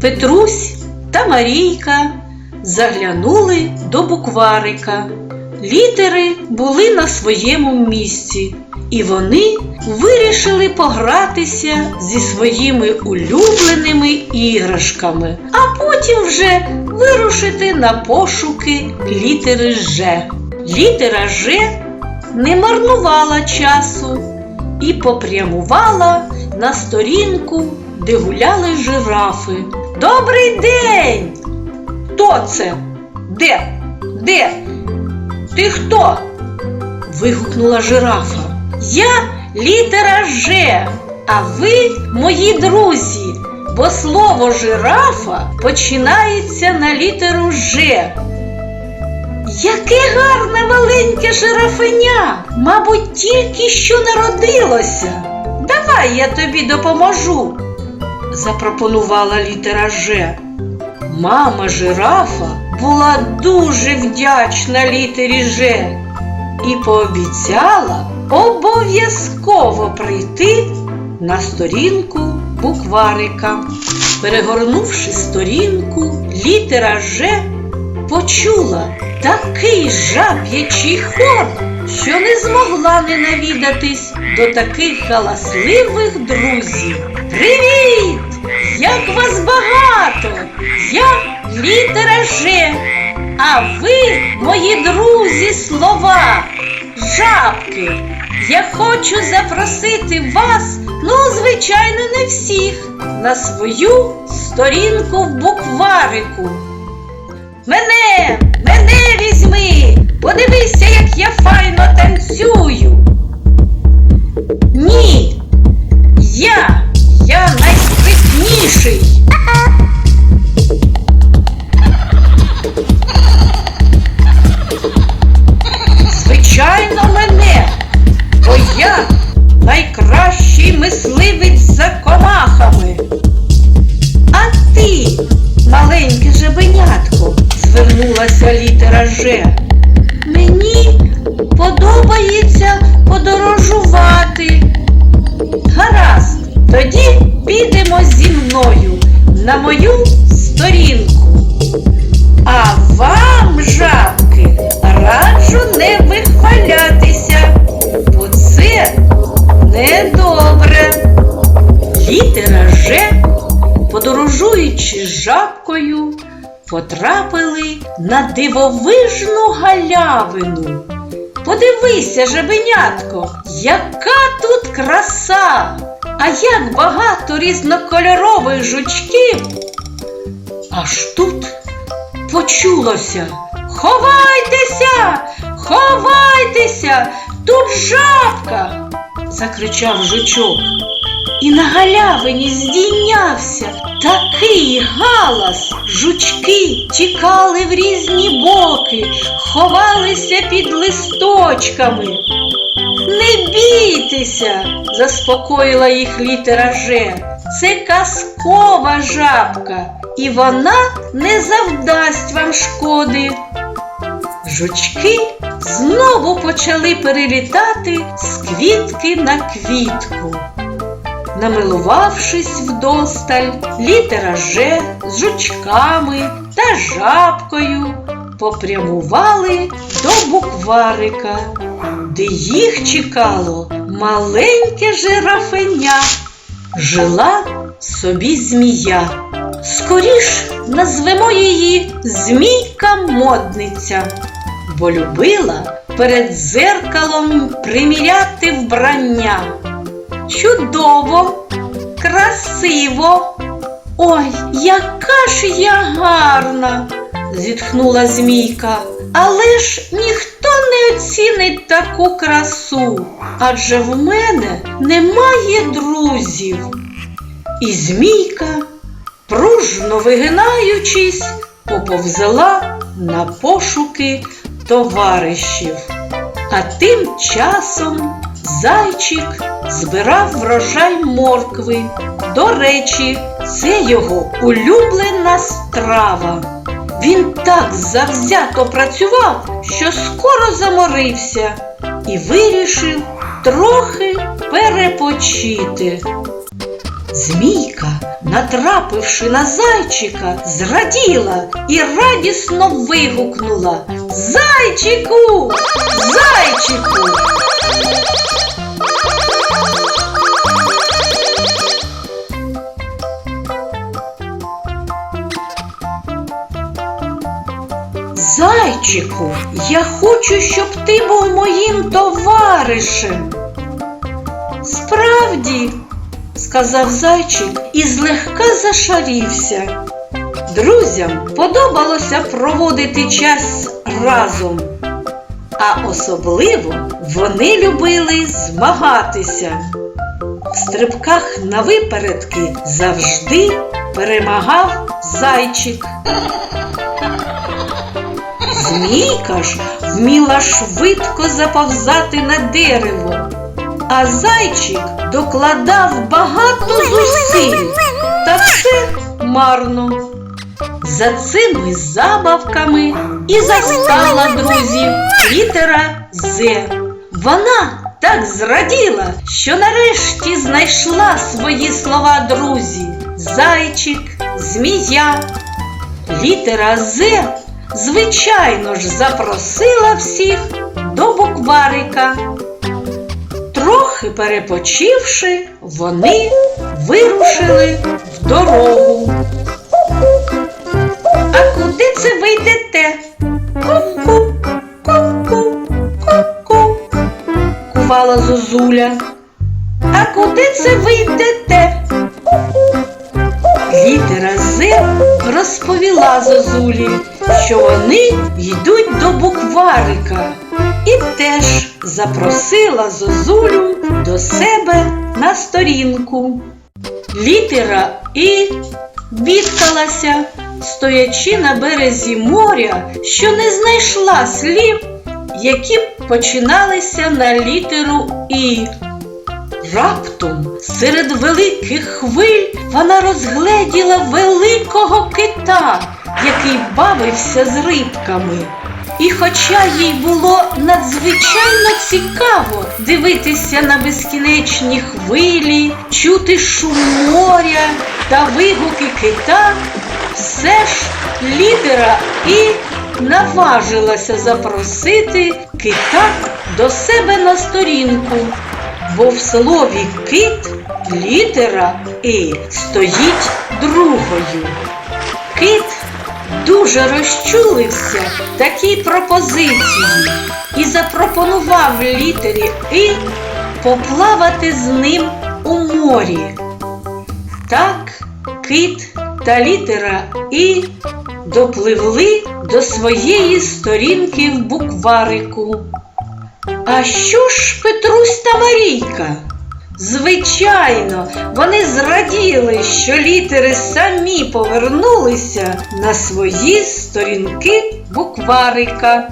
Петрусь та Марійка заглянули до букварика. Літери були на своєму місці, і вони вирішили погратися зі своїми улюбленими іграшками, а потім вже вирушити на пошуки літери Ж. Літера Ж не марнувала часу і попрямувала на сторінку, де гуляли жирафи. Добрий день! Хто це? Де? Де? Ти хто? вигукнула жирафа. Я літера Ж, а ви мої друзі, бо слово жирафа починається на літеру Ж. Яке гарне маленьке жирафеня, мабуть, тільки що народилося. Давай я тобі допоможу, запропонувала літера Ж. Мама жирафа була дуже вдячна літері Ж і пообіцяла обов'язково прийти на сторінку букварика. Перегорнувши сторінку, літера Ж почула такий жаб'ячий хор, що не змогла не навідатись до таких галасливих друзів. Привіт! Як вас багато! Я літера Ж, а ви, мої друзі, слова, жабки. Я хочу запросити вас, ну, звичайно, не всіх, на свою сторінку в букварику. Мене, мене подивися, як я файно танцюю. Ні, я, я найспритніший. Звичайно, мене, бо я найкращий мисливець за комахами. А ти, маленьке жебенятко, звернулася літера Ж. Подобається подорожувати. Гаразд, тоді підемо зі мною на мою сторінку. А вам, жабки, раджу не вихвалятися, бо це недобре. Літера Ж, подорожуючи жабкою, потрапили на дивовижну галявину. Подивися, жабенятко, яка тут краса! А як багато різнокольорових жучків. Аж тут почулося. Ховайтеся, ховайтеся, тут жабка, закричав жучок. І на галявині здійнявся такий галас. Жучки тікали в різні боки, ховалися під листочками. Не бійтеся, заспокоїла їх літера Ж. Це казкова жабка, і вона не завдасть вам шкоди. Жучки знову почали перелітати з квітки на квітку. Намилувавшись вдосталь, літера Ж з жучками та жабкою попрямували до букварика, де їх чекало маленьке жирафеня. Жила собі змія. Скоріш назвемо її змійка-модниця, бо любила перед дзеркалом приміряти вбрання. Чудово, красиво. Ой, яка ж я гарна, зітхнула змійка. Але ж ніхто не оцінить таку красу, адже в мене немає друзів. І змійка, пружно вигинаючись, поповзала на пошуки товаришів. А тим часом зайчик збирав врожай моркви. До речі, це його улюблена страва. Він так завзято працював, що скоро заморився і вирішив трохи перепочити. Змійка, натрапивши на зайчика, зраділа і радісно вигукнула Зайчику! Зайчику! Зайчику, я хочу, щоб ти був моїм товаришем. Справді, сказав зайчик і злегка зашарівся. Друзям подобалося проводити час разом, а особливо вони любили змагатися. В стрибках на випередки завжди перемагав зайчик. Змійка ж вміла швидко заповзати на дерево, а зайчик докладав багато зусиль, та все марно. За цими забавками і застала друзів літера З. Вона так зраділа, що нарешті знайшла свої слова друзі. Зайчик, змія. Літера З, звичайно ж, запросила всіх до букварика. Трохи перепочивши, вони вирушили в дорогу. Куди це ви йдете? Ку-ку, ку-ку, ку-ку, кувала Зозуля. А куди це ви йдете? Літера З розповіла Зозулі, що вони йдуть до букварика і теж запросила Зозулю до себе на сторінку. Літера І бідкалася, стоячи на березі моря, що не знайшла слів, які починалися на літеру І. Раптом серед великих хвиль вона розгледіла великого кита, який бавився з рибками. І хоча їй було надзвичайно цікаво дивитися на безкінечні хвилі, чути шум моря та вигуки кита, все ж лідера і наважилася запросити кита до себе на сторінку бо в слові кит літера І стоїть другою. Кит дуже розчулився такій пропозиції і запропонував літері І поплавати з ним у морі. Так кит та літера І допливли до своєї сторінки в букварику. А що ж Петрусь та Марійка? Звичайно, вони зраділи, що літери самі повернулися на свої сторінки букварика.